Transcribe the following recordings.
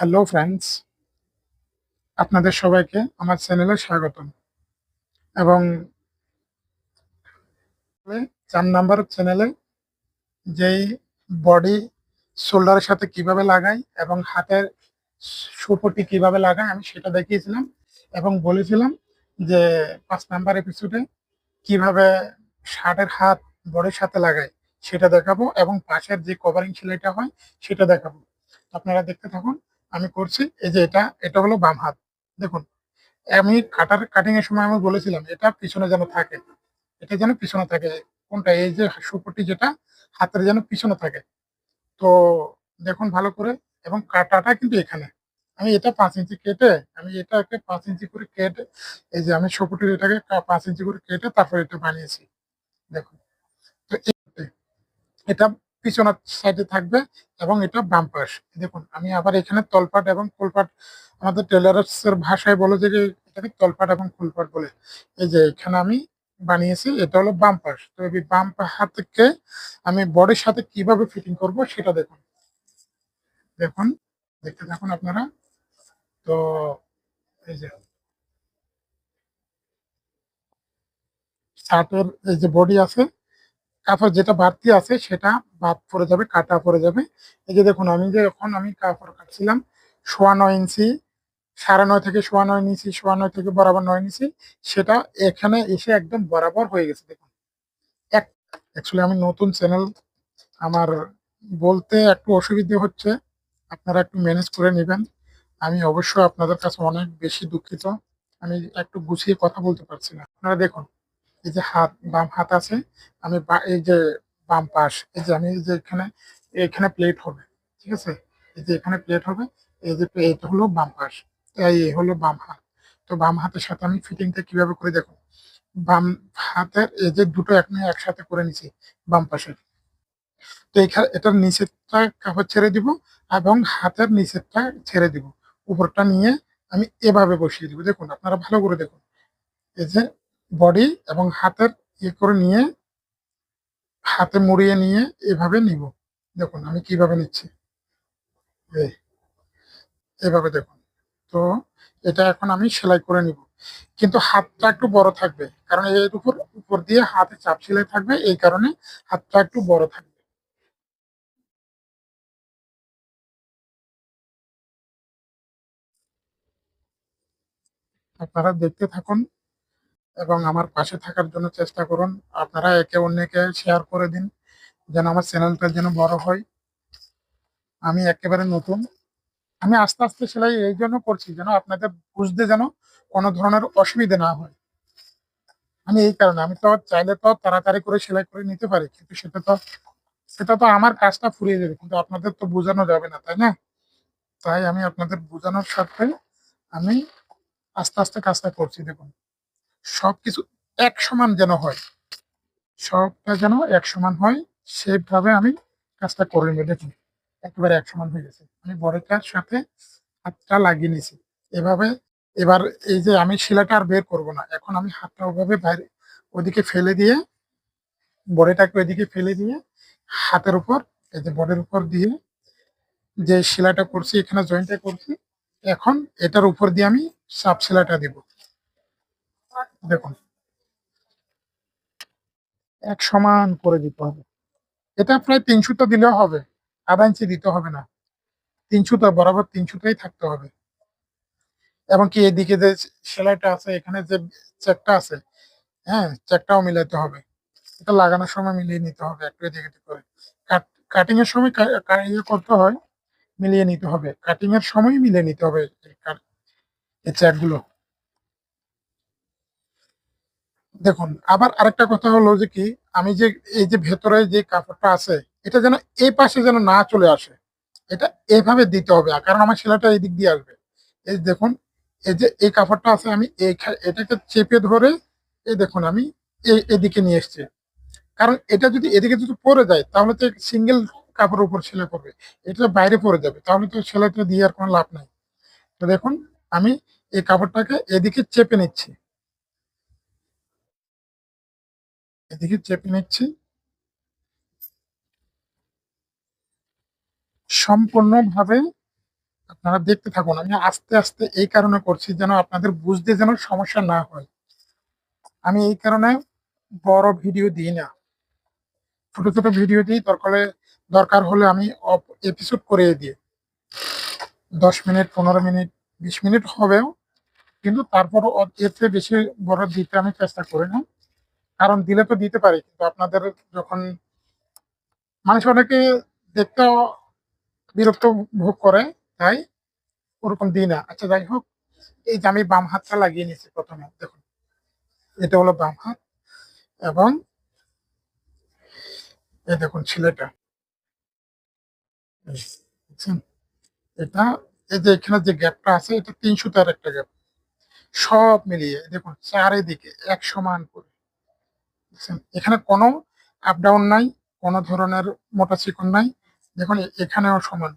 Hello friends আপনাদের সবাইকে আমার চ্যানেলে স্বাগতম। এবং চার নাম্বার চ্যানেলে যেই বডি শোল্ডারের সাথে কীভাবে লাগাই এবং হাতের সুপটি কীভাবে লাগাই আমি সেটা দেখিয়েছিলাম এবং বলেছিলাম যে পাঁচ নাম্বার এপিসোডে কীভাবে শার্টের হাত বডির সাথে লাগাই সেটা দেখাবো এবং পাশের যে কভারিং সেলাইটা হয় সেটা দেখাবো। আপনারা দেখতে থাকুন। আমি করছি, এই যে এটা এটা হলো বাম হাত। দেখুন, আমি কাটার কাটিং এর সময় আমি বলেছিলাম, এটা পিছনে যেন থাকে। এটা যেন পিছনে থাকে, কোনটা? এই যে সুপটি যেটা, হাতের যেন পিছনে থাকে। তো দেখুন ভালো করে, এবং কাটাটা কিন্তু এখানে। আমি এটা পাঁচ ইঞ্চি কেটে, আমি এটাকে পাঁচ ইঞ্চি করে কেটে, এই যে আমি সুপুটির এটাকে পাঁচ ইঞ্চি করে কেটে তারপর এটা বানিয়েছি। দেখুন, তো এটা পিছনের সাইডে থাকবে এবং এটা বাম পাশ। দেখুন, আমি আবার এখানে তলপাট এবং ফুলপাট, আমাদের টেলার্সের ভাষায় বলে যে এটাকে তলপাট এবং ফুলপাট বলে। এই যে এখানে আমি বানিয়েছি, এটা হলো বাম পাশ। তো এই বাম হাতকে আমি বডির সাথে কীভাবে ফিটিং করব সেটা দেখুন। দেখুন, দেখতে থাকুন আপনারা। তো এই যে শার্টের এই যে বডি আছে কাপড় যেটা বাড়তি আছে সেটা বাদ পড়ে যাবে, কাটা পড়ে যাবে। এই যে দেখুন, আমি যে এখন আমি কাপড় কাটছিলাম, সোয়া নয় ইঞ্চি, সাড়ে নয় থেকে সোয়া নয় নিচি সোয়া নয় থেকে বরাবর নয় নিচি সেটা এখানে এসে একদম বরাবর হয়ে গেছে, দেখুন। এক অ্যাকচুয়ালি আমি নতুন চ্যানেল আমার বলতে একটু অসুবিধে হচ্ছে, আপনারা একটু ম্যানেজ করে নেবেন। আমি অবশ্যই আপনাদের কাছে অনেক বেশি দুঃখিত, আমি একটু গুছিয়ে কথা বলতে পারছি না। আপনারা দেখুন এই যে হাত, বাম হাত আছে, আমি এই যে বাম পাশ, এই যে আমি যে এখানে এখানে প্লেট হবে, ঠিক আছে? এই যে এখানে প্লেট হবে, এই যে এটা হলো বাম পাশ, এই হলো বাম হাত। তো বাম হাতের সাথে আমি ফিটিংটা কীভাবে করে দেখুন বাম হাতের এই যে দুটো এখানে একসাথে করে নিছি, বাম পাশে। তো এখানে এটার নিচেরটা কাপড় ছেড়ে দিব এবং হাতের নিচেরটা ছেড়ে দিব। উপরটা নিয়ে আমি এভাবে বসিয়ে দিব, দেখুন, আপনারা ভালো করে দেখুন। এই যে বডি এবং হাতের ইয়ে করে নিয়ে, হাতে মুড়িয়ে নিয়ে এভাবে নিব। দেখুন, আমি কীভাবে নিচ্ছি। এভাবে দেখুন। তো এটা এখন আমি সেলাই করে নিব। কিন্তু হাতটা একটু বড় থাকবে, কারণ এর উপর উপর দিয়ে হাতে চাপ সেলাই থাকবে, এই কারণে হাতটা একটু বড় থাকবে। আপনারা দেখতে থাকুন এবং আমার পাশে থাকার জন্য চেষ্টা করুন। আপনারা একে অন্যকে শেয়ার করে দিন, যেন আমার চ্যানেলটা যেন বড় হয়। আমি একেবারে নতুন। আমি আস্তে আস্তে সেলাই এই জন্য করছি যেন আপনাদের বুঝতে যেন কোনো ধরনের অসুবিধা না হয়। আমি এই কারণে, আমি তো চাইলে তো তাড়াতাড়ি করে সেলাই করে নিতে পারি, কিন্তু সেটা তো সেটা তো আমার কাজটা ফুরিয়ে যাবে, কিন্তু আপনাদের তো বোঝানো যাবে না, তাই না? তাই আমি আপনাদের বোঝানোর সাথে আমি আস্তে আস্তে কাজটা করছি, দেখুন। সবকিছু এক সমান যেন হয়। সবটা যেন এক সমান হয়, সেভাবে আমি কাজটা করে নেব। দেখুন, একেবারে এক সমান হয়ে গেছে। আমি বড়টার সাথে হাতটা লাগিয়ে নিয়েছি। এভাবে এবার এই যে আমি শিলাটা আর বের করব না, এখন আমি হাতটা ওভাবে বাইরে, ওদিকে ফেলে দিয়ে, বডিটাকে ওইদিকে ফেলে দিয়ে হাতের উপর, এই যে বডির উপর দিয়ে যে শিলাটা করছি, এখানে জয়েন্টটা করছি, এখন এটার উপর দিয়ে আমি সাপ শিলাটা দিব। দেখুন। এক সমান করে দিতে হবে। এটা প্রায় তিন সুতো দিলেও হবে, আধা ইঞ্চি দিতে হবে না। তিন সুতো, বরাবর তিন সুতোই থাকতে হবে। এবং কি এদিকে যে সেলাইটা আছে, এখানে যে চেকটা আছে হ্যাঁ চেকটাও মিলাতে হবে। এটা লাগানোর সময় মিলিয়ে নিতে হবে, একটু এদিকে করে। কাটিং এর সময় ইয়ে করতে হয়, মিলিয়ে নিতে হবে। কাটিং এর সময় মিলিয়ে নিতে হবে এই চেকগুলো। দেখুন, আবার আরেকটা কথা হলো যে কি, আমি যে, এই যে ভেতরে যে কাপড়টা আছে, এটা যেন এই পাশে যেন না চলে আসে, এটা এভাবে দিতে হবে। কারণ আমার সেলাইটা এই দিক দিয়ে আসবে। এই দেখুন, এই যে এই কাপড়টা আছে, আমি এটাকে চেপে ধরে, এই দেখুন, আমি এদিকে নিয়ে এসেছি। কারণ এটা যদি এদিকে যদি পরে যায়, তাহলে তো সিঙ্গেল কাপড়ের উপর সেলাই করবে এটা বাইরে পরে যাবে, তাহলে তো সেলাইটা দিয়ে আর কোনো লাভ নাই। তো দেখুন, আমি এই কাপড়টাকে এদিকে চেপে নিচ্ছি। এদিকে চেপে নিচ্ছি। সম্পূর্ণভাবে আপনারা দেখতে থাকুন, আমি আস্তে আস্তে এই কারণে করছি যেন আপনাদের বুঝতে যেন সমস্যা না হয়। আমি এই কারণে বড় ভিডিও দিই না। ছোট ছোট ভিডিও দিই দরকার দরকার হলে আমি এপিসোড করে দিই। দশ মিনিট, পনেরো মিনিট, বিশ মিনিট হবেও, কিন্তু তারপরও এর চেয়ে বেশি বড় দিতে আমি চেষ্টা করি না। কারণ দিলে তো দিতে পারি, কিন্তু আপনাদের যখন মানুষ অনেকে দেখতেও বিরক্ত ভোগ করে, তাই ওরকম দিই না। আচ্ছা যাই হোক, এই যে আমি বাম হাতটা লাগিয়ে নিয়েছি প্রথমে, দেখুন, এটা হলো বাম হাত এবং এই দেখুন ছেলেটা। এটা, এই যে এখানে যে গ্যাপটা আছে, এটা তিন সুতার একটা গ্যাপ। সব মিলিয়ে, দেখুন, চারিদিকে এক সমান করে। বুঝছেন? এখানে কোনো আপ ডাউন নাই, কোনো ধরনের মোটা চিকন নাই। দেখুন এখানেও সমান।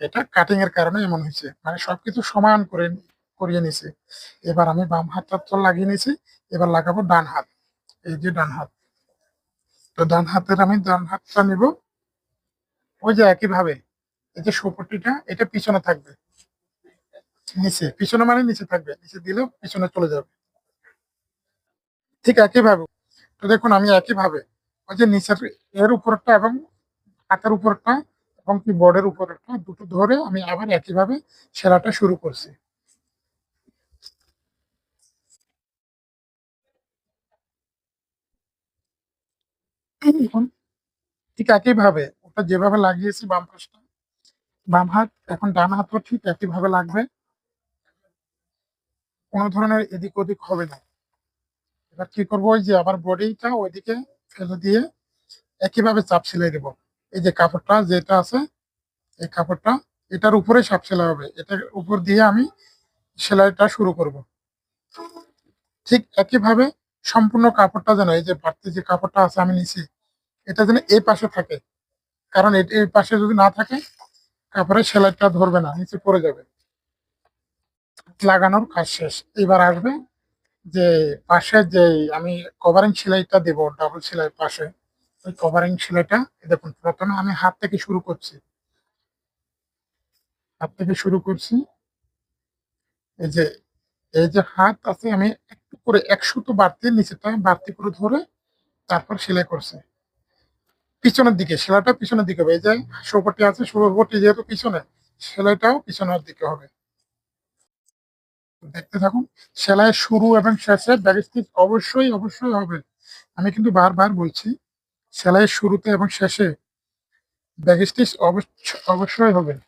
এটা কাটিং এর কারণে এমন হয়েছে। মানে সবকিছু সমান করে করিয়ে নিছে। এবার আমি বাম হাতটা তো লাগিয়ে নিয়েছি এবার লাগাবো ডান হাত। এই যে ডান হাত। তো ডান হাতের আমি ডান হাতটা নিব। ওই যে একই ভাবে এই যে সুপট্টিটা, এটা পিছনে থাকবে। নিচে, পিছনে মানে নিচে থাকবে। নিচে দিলেও পিছনে চলে যাবে। ঠিক একই ভাবে তো দেখুন, আমি একই ভাবে ওই যে নিচের এর উপরটা এবং হাতের উপরটা এবং কি বোর্ডের উপরটা দুটো ধরে আমি আবার একইভাবে সেলাটা শুরু করছি। ঠিক একইভাবে ওটা যেভাবে লাগিয়েছি বাম পাশটা, বাম হাত, এখন ডান হাতও ঠিক একইভাবে লাগবে। কোনো ধরনের এদিক ওদিক হবে না। এবার কি করব? ওই যে আমার বডিটা ওইদিকে ফেলে দিয়ে একইভাবে চাপ সেলাই দেবো। এই যে কাপড়টা যেটা আছে, এই কাপড়টা, এটার উপরে সাপ সেলাই হবে। এটার উপর দিয়ে আমি সেলাইটা শুরু করব। ঠিক একইভাবে সম্পূর্ণ কাপড়টা যেন, এই যে বাড়তি যে কাপড়টা আছে আমি নিছি, এটা যেন এই পাশে থাকে। কারণ এই পাশে যদি না থাকে, কাপড়ের সেলাইটা ধরবে না, নিচে পড়ে যাবে। লাগানোর কাজ শেষ। এবার আসবে যে পাশে যে আমি কভারিং সেলাইটা দেবো ডাবল সেলাই পাশে। ওই কভারিং সেলাইটা দেখুন, প্রথমে আমি হাত থেকে শুরু করছি। হাত থেকে শুরু করছি। এই যে এই যে হাত আছে, আমি একটু করে এক সুতো বাড়তি নিচেটা বাড়তি করে ধরে তারপর সেলাই করছে। পিছনের দিকে সেলাইটা পিছনের দিকে হবে। এই যে সৌপটি আছে সৌপটি যেহেতু পিছনে, সেলাইটাও পিছনের দিকে হবে। দেখতে থাকুন। সেলাইয়ের শুরু এবং শেষে ব্যাক স্টিচ অবশ্যই অবশ্যই হবে। আমি কিন্তু বারবার বলছি সেলাইয়ের শুরুতে এবং শেষে ব্যাক স্টিচ অবশ্য- অবশ্যই হবে।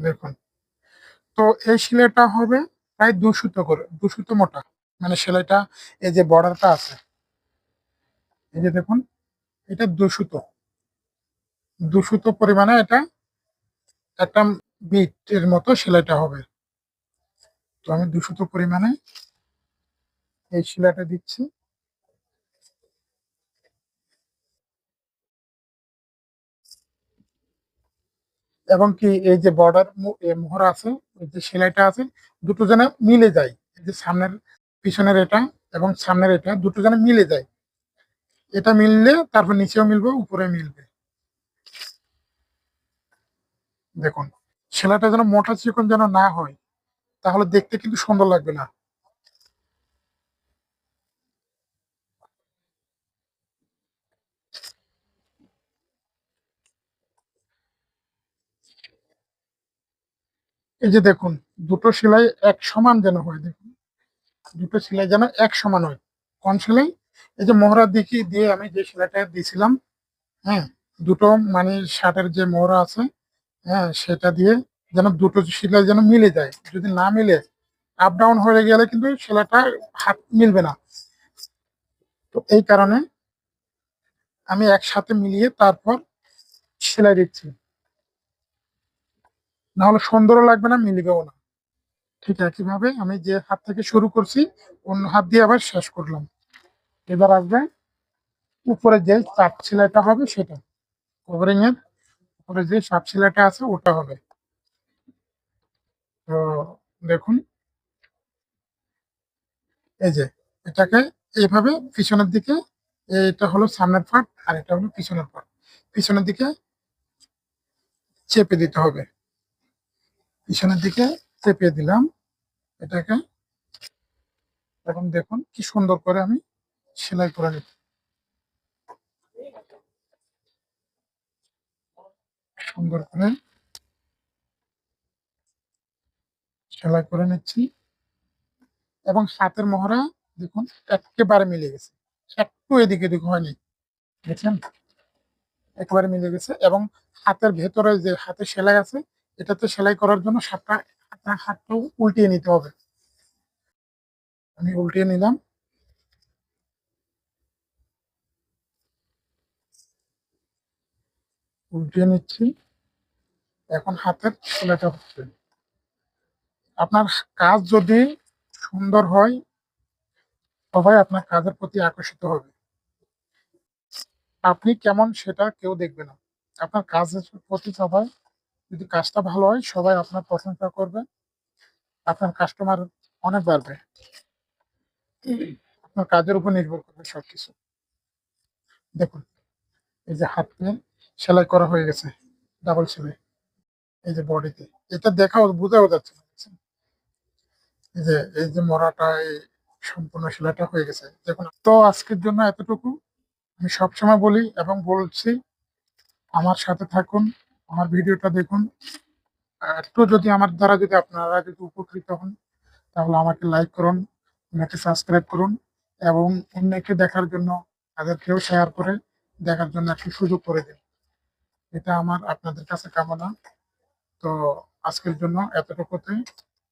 দেখুন। তো এই সেলাইটা হবে প্রায় দু সুতো করে, দু সুতো মোটা। মানে সেলাইটা, এই যে বর্ডারটা আছে, এই যে দেখুন, এটা দু সুতো। দু সুতো পরিমাণে এটা একটা বিট এর মতো সেলাইটা হবে। তো আমি দুশত পরিমাণে এই সেলাইটা দিচ্ছি। এবং কি এই যে বর্ডার মোহর আছে এই যে সেলাইটা আছে, দুটো যেন মিলে যায়। এই যে সামনের, পিছনের এটা এবং সামনের এটা দুটো যেন মিলে যায়। এটা মিললে তারপর নিচেও মিলবে, উপরে মিলবে। দেখুন। সেলাইটা যেন মোটা চিকন যেন না হয়, তাহলে দেখতে কিন্তু সুন্দর লাগবে না। এই যে দেখুন, দুটো সেলাই এক সমান যেন হয়, দেখুন। দুটো সেলাই যেন এক সমান হয়। কোন সেলাই? এই যে মোহরা দিকে দিয়ে আমি যে সেলাইটা দিয়েছিলাম হ্যাঁ দুটো মানে শার্টের যে মোহরা আছে হ্যাঁ সেটা দিয়ে যেন দুটো সেলাই যেন মিলে যায়। যদি না মিলে আপ ডাউন হয়ে গেলে কিন্তু সেলাইটা হাত মিলবে না। তো এই কারণে আমি একসাথে মিলিয়ে তারপর সেলাই দিচ্ছি। না হলে সুন্দরও লাগবে না, মিলবেও না। ঠিক একইভাবে আমি যে হাত থেকে শুরু করছি, অন্য হাত দিয়ে আবার শেষ করলাম। এবার আসবে উপরে যে চাপ সেলাইটা হবে সেটা। কভারিং এর উপরে যে সাপ সেলাইটা আছে ওটা হবে। তো দেখুন। এই যে, এটাকে এইভাবে পিছনের দিকে এটা হলো সামনের পার্ট আর এটা হলো পিছনের পার্ট পিছনের দিকে চেপে দিতে হবে। পিছনের দিকে চেপে দিলাম এটাকে। এখন দেখুন কি সুন্দর করে আমি সেলাই করে নিচ্ছি। সুন্দর করে সেলাই করে নিচ্ছি। এবং সাতের মহড়া দেখুন একেবারে মিলে গেছে। একটু এদিকে এদিকে হয়নি। দেখছেন? একেবারে মিলে গেছে এবং হাতের ভেতরে যে হাতে সেলাই আছে, এটাতে সেলাই করার জন্য সাতটা হাতটা হাতটাও উল্টিয়ে নিতে হবে। আমি উল্টিয়ে নিলাম। উল্টিয়ে নিচ্ছি। এখন হাতের সেলাইটা হচ্ছে। আপনার কাজ যদি সুন্দর হয়, সবাই আপনার কাজের প্রতি আকর্ষিত হবে। আপনি কেমন সেটা কেউ দেখবে না। আপনার কাজের প্রতি সবাই, যদি কাজটা ভালো হয়, সবাই আপনার প্রশংসা করবে। আপনার কাস্টমার অনেক বাড়বে। আপনার কাজের উপর নির্ভর করবে সবকিছু। দেখুন, এই যে হাত পেন সেলাই করা হয়ে গেছে ডাবল সেলাই। এই যে বডিতে, এটা দেখাও, বোঝাও যাচ্ছে এই যে এই যে মরাটা, এই সম্পূর্ণ সেলাইটা হয়ে গেছে। দেখুন, তো আজকের জন্য এতটুকু। আমি সবসময় বলি এবং বলছি, আমার সাথে থাকুন, আমার ভিডিওটা দেখুন। একটু যদি আমার দ্বারা যদি আপনারা যদি উপকৃত হন, তাহলে আমাকে লাইক করুন আমাকে সাবস্ক্রাইব করুন এবং অন্যকে দেখার জন্য তাদেরকেও শেয়ার করে দেখার জন্য একটু সুযোগ করে দিন। এটা আমার আপনাদের কাছে কামনা। তো আজকের জন্য এতটুকুতে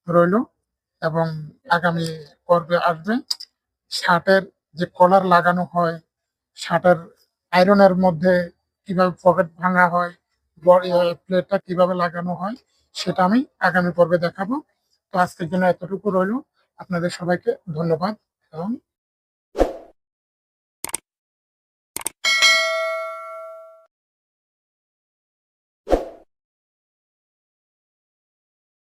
রইল এবং আগামী পর্বে আসবে শার্টের যে কলার লাগানো হয়, শার্টের আয়রনের মধ্যে কীভাবে পকেট ভাঙা হয় প্লেটটা কীভাবে লাগানো হয়, সেটা আমি আগামী পর্বে দেখাবো। তো আজকের জন্য এতটুকু রইল। আপনাদের সবাইকে ধন্যবাদ এবং